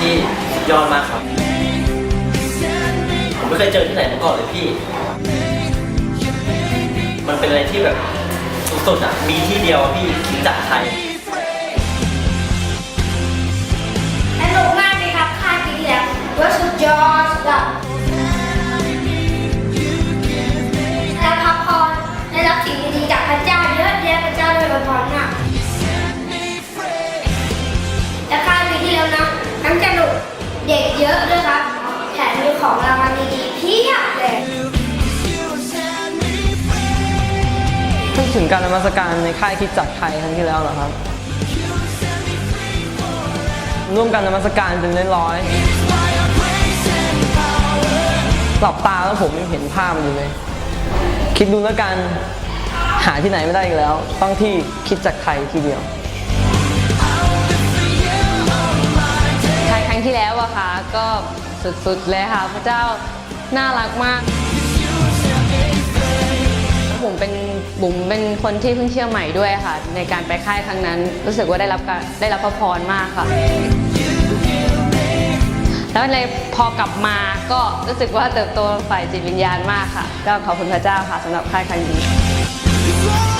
ที่สุดยอดมากครับ ผมไม่เคยเจอที่ไหนมาก่อนเลยพี่ มันเป็นอะไรที่แบบสุดๆอะ มีที่เดียวอะพี่คิดจากไทย เด็กเยอะด้วยครับแถมมีของรางวัลดีๆเพียบเลยพูดถึงการนมัสการในค่ายคิดจักไทยครั้งที่แล้วเหรอครับ ร่วมกันนมัสการเป็นร้อยๆหลับตาแล้วผมยังเห็นภาพมันอยู่เลย คิดดูแล้วกันหาที่ไหนไม่ได้อีกแล้ว ต้องที่คิดจักไทยทีเดียว ค่ะก็สุดๆเลยค่ะ พระเจ้าน่ารักมากผมเป็นบุ๋มเป็นคนที่เพิ่งเชื่อใหม่ด้วยค่ะ ในการไปค่ายครั้งนั้น รู้สึกว่าได้รับการได้รับพระพรมากค่ะ แล้วเลยพอกลับมาก็รู้สึกว่าเติบโตฝ่ายจิตวิญญาณมากค่ะ ก็ขอบคุณพระเจ้าค่ะสำหรับค่ายครั้งนี้